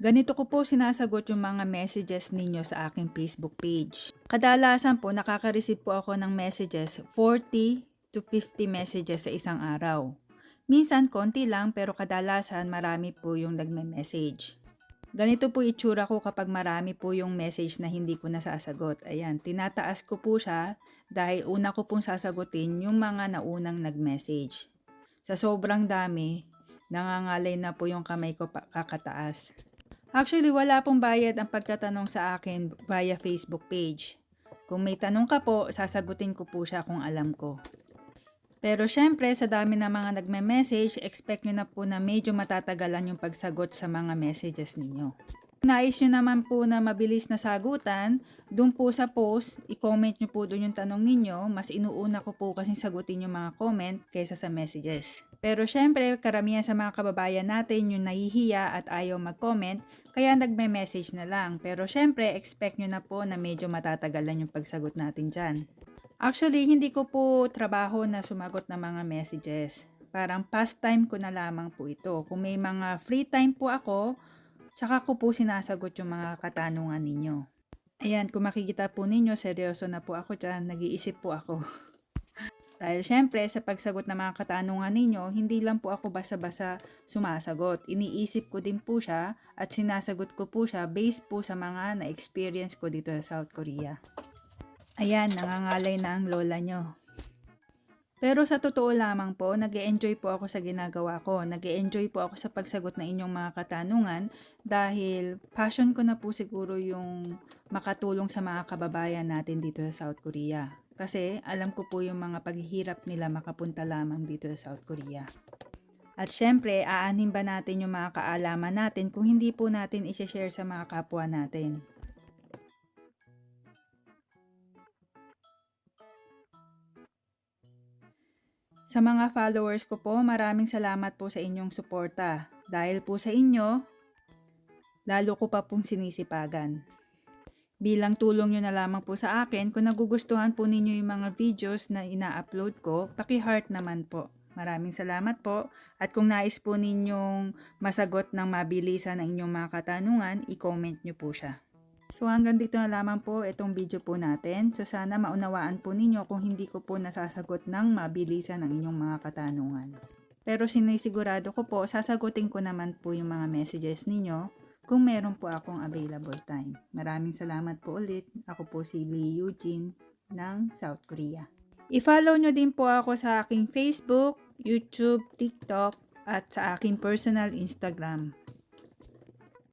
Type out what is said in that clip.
Ganito ko po sinasagot yung mga messages ninyo sa aking Facebook page. Kadalasan po nakaka-receive po ako ng messages 40 to 50 messages sa isang araw. Minsan konti lang pero kadalasan marami po yung nagme-message. Ganito po itsura ko kapag marami po yung message na hindi ko nasasagot. Ayan, tinataas ko po siya dahil una ko pong sasagutin yung mga naunang nag-message. Sa sobrang dami, nangangalay na po yung kamay ko kakataas. Actually, wala pong bayad ang pagtatanong sa akin via Facebook page. Kung may tanong ka po, sasagutin ko po siya kung alam ko. Pero syempre, sa dami ng mga nagme-message, expect nyo na po na medyo matatagalan yung pagsagot sa mga messages ninyo. Nais nyo naman po na mabilis na sagutan, dun po sa post, i-comment nyo po dun yung tanong ninyo, mas inuuna ko po kasi sagutin yung mga comment kaysa sa messages. Pero syempre, karamihan sa mga kababayan natin yung nahihiya at ayaw mag-comment, kaya nagme-message na lang. Pero syempre, expect nyo na po na medyo matatagalan yung pagsagot natin dyan. Actually, hindi ko po trabaho na sumagot ng mga messages. Parang pastime ko na lamang po ito. Kung may mga free time po ako, tsaka ko po sinasagot yung mga katanungan ninyo. Ayan, kung makikita po ninyo, seryoso na po ako dyan. Nag-iisip po ako. Dahil syempre, sa pagsagot ng mga katanungan ninyo, hindi lang po ako basa-basa sumasagot. Iniisip ko din po siya at sinasagot ko po siya based po sa mga na-experience ko dito sa South Korea. Ayan, nangangalay na ang lola nyo. Pero sa totoo lamang po, nag enjoy po ako sa ginagawa ko. nag enjoy po ako sa pagsagot ng inyong mga katanungan dahil passion ko na po siguro yung makatulong sa mga kababayan natin dito sa South Korea. Kasi alam ko po yung mga paghihirap nila makapunta lamang dito sa South Korea. At syempre, aanhin ba natin yung mga kaalaman natin kung hindi po natin isi-share sa mga kapwa natin. Sa mga followers ko po, maraming salamat po sa inyong suporta. Dahil po sa inyo, lalo ko pa pong sinisipagan. Bilang tulong nyo na lamang po sa akin, kung nagugustuhan po ninyo yung mga videos na ina-upload ko, paki-heart naman po. Maraming salamat po. At kung nais po ninyong masagot ng mabilisan ang inyong mga katanungan, i-comment nyo po siya. So hanggang dito na lamang po itong video po natin. So sana maunawaan po ninyo kung hindi ko po nasasagot ng mabilisan ang inyong mga katanungan. Pero sinisigurado ko po, sasagutin ko naman po yung mga messages ninyo kung meron po akong available time. Maraming salamat po ulit. Ako po si Lee Eugene ng South Korea. I-follow nyo din po ako sa aking Facebook, YouTube, TikTok, at sa aking personal Instagram.